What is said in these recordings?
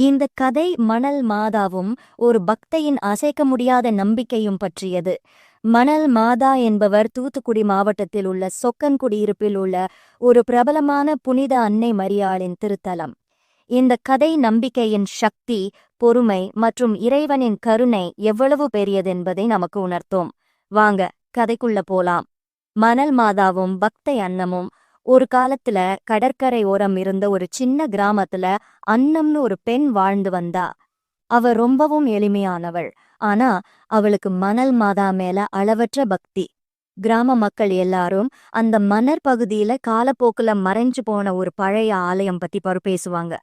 இந்த கதை மணல் மாதாவும் ஒரு பக்தையின் அசைக்க முடியாத நம்பிக்கையும் பற்றியது. மணல் மாதா என்பவர் தூத்துக்குடி மாவட்டத்தில் உள்ள சொக்கன்குடியிருப்பில் உள்ள ஒரு பிரபலமான புனித அன்னை மரியாளின் திருத்தலம். இந்த கதை நம்பிக்கையின் சக்தி பொறுமை மற்றும் இறைவனின் கருணை எவ்வளவு பெரியதென்பதை நமக்கு உணர்த்தோம். வாங்க கதைக்குள்ள போலாம். மணல் மாதாவும் பக்தை அன்னமும் ஒரு காலத்துல கடற்கரை ஓரம் இருந்த ஒரு சின்ன கிராமத்துல அன்னம்னு ஒரு பெண் வாழ்ந்து வந்தா. அவ ரொம்பவும் எளிமையானவள். ஆனா அவளுக்கு மணல் மாதா மேல அளவற்ற பக்தி. கிராம மக்கள் எல்லாரும் அந்த மணற் பகுதியில காலப்போக்குல மறைஞ்சு போன ஒரு பழைய ஆலயம் பத்தி பேசுவாங்க.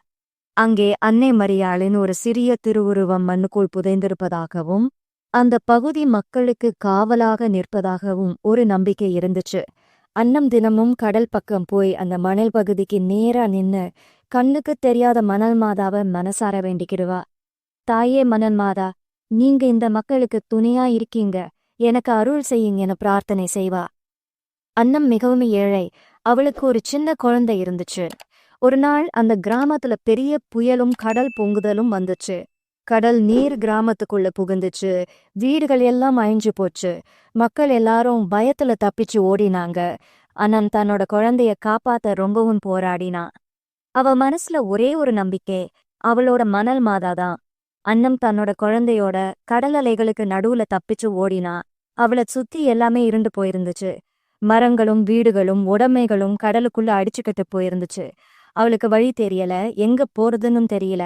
அங்கே அன்னை மரியாளின் ஒரு சிறிய திருவுருவம் மண்ணுக்குள் புதைந்திருப்பதாகவும் அந்த பகுதி மக்களுக்கு காவலாக நிற்பதாகவும் ஒரு நம்பிக்கை இருந்துச்சு. அன்னம் தினமும் கடல் பக்கம் போய் அந்த மணல் பகுதிக்கு நேரா நின்னு கண்ணுக்கு தெரியாத மணல் மாதாவை மனசார வேண்டிக்கிடுவா. தாயே மணல் மாதா நீங்க இந்த மக்களுக்கு துணையா இருக்கீங்க. எனக்கு அருள் செய்யுங்கன்னு பிரார்த்தனை செய்வா. அன்னம் மிகவும் ஏழை. அவளுக்கு ஒரு சின்ன குழந்தை இருந்துச்சு. ஒரு நாள் அந்த கிராமத்துல பெரிய புயலும் கடல் பொங்குதலும் வந்துச்சு. கடல் நீர் கிராமத்துக்குள்ள புகுந்துச்சு. வீடுகள் எல்லாம் அழிஞ்சு போச்சு. மக்கள் எல்லாரும் பயத்துல தப்பிச்சு ஓடினாங்க. அண்ணன் தன்னோட குழந்தைய காப்பாத்த ரொம்பவும் போராடினான். அவ மனசுல ஒரே ஒரு நம்பிக்கை அவளோட மணல் மாதாதான் அன்னம் தன்னோட குழந்தையோட கடல் அலைகளுக்கு நடுவுல தப்பிச்சு ஓடினா அவளை சுத்தி எல்லாமே இருண்டு போயிருந்துச்சு. மரங்களும் வீடுகளும் உடமைகளும் கடலுக்குள்ள அடிச்சுக்கிட்டு போயிருந்துச்சு. அவளுக்கு வழி தெரியல எங்க போறதுன்னு தெரியல.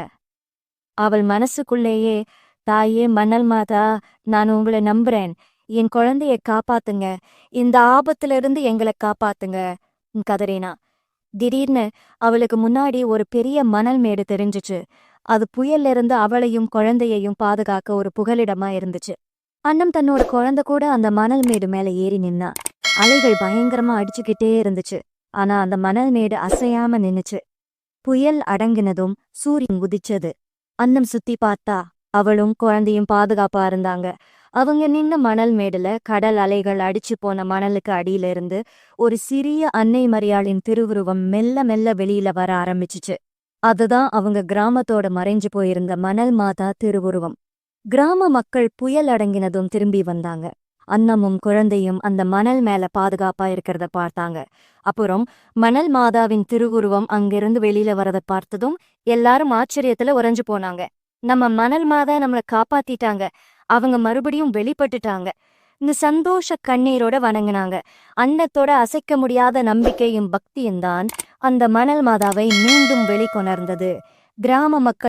அவள் மனசுக்குள்ளேயே தாயே மணல் மாதா நான் உங்களை நம்புறேன். என் குழந்தைய காப்பாத்துங்க. இந்த ஆபத்துல இருந்து எங்களை காப்பாத்துங்க. கதறினா? திடீர்னு அவளுக்கு முன்னாடி ஒரு பெரிய மணல் மேடு தெரிஞ்சுச்சு. அது புயல்ல இருந்து அவளையும் குழந்தையையும் பாதுகாக்க ஒரு புகலிடமா இருந்துச்சு. அண்ணம் தன்னோட குழந்தை கூட அந்த மணல் மேடு மேல ஏறி நின்னா. அலைகள் பயங்கரமா அடிச்சுக்கிட்டே இருந்துச்சு. ஆனா அந்த மணல் மேடு அசையாம நின்னுச்சு. புயல் அடங்கினதும் சூரியன் உதிச்சது அன்னம் சுத்தி பார்த்தா அவளும் குழந்தையும் பாதுகாப்பா இருந்தாங்க. அவங்க நின்ன மணல் மேடுல கடல் அலைகள் அடிச்சு போன மணலுக்கு அடியில இருந்து ஒரு சிறிய அன்னை மரியாளின் திருவுருவம் மெல்ல மெல்ல வெளியில வர ஆரம்பிச்சுச்சு. அதுதான் அவங்க கிராமத்தோட மறைஞ்சு போயிருந்த மணல் மாதா திருவுருவம். கிராம மக்கள் புயல் அடங்கினதும் திரும்பி வந்தாங்க. அன்னமும் குழந்தையும் அந்த மணல் மேல பாதுகாப்பா இருக்கிறத பார்த்தாங்க. அப்புறம் மணல் மாதாவின் திருவுருவம் அங்கிருந்து வெளியில வரத பார்த்ததும் எல்லாரும் ஆச்சரியத்துல உறைஞ்சு போனாங்க. நம்ம மணல் மாதா நம்மளை காப்பாத்திட்டாங்க. அவங்க மறுபடியும் வெளிப்பட்டுட்டாங்க. இந்த சந்தோஷ கண்ணீரோட வணங்கினாங்க. அன்னத்தோட அசைக்க முடியாத நம்பிக்கையும் பக்தியும் தான் அந்த மணல் மாதாவை மீண்டும் வெளிக்கொணர்ந்தது. கிராம மக்கள்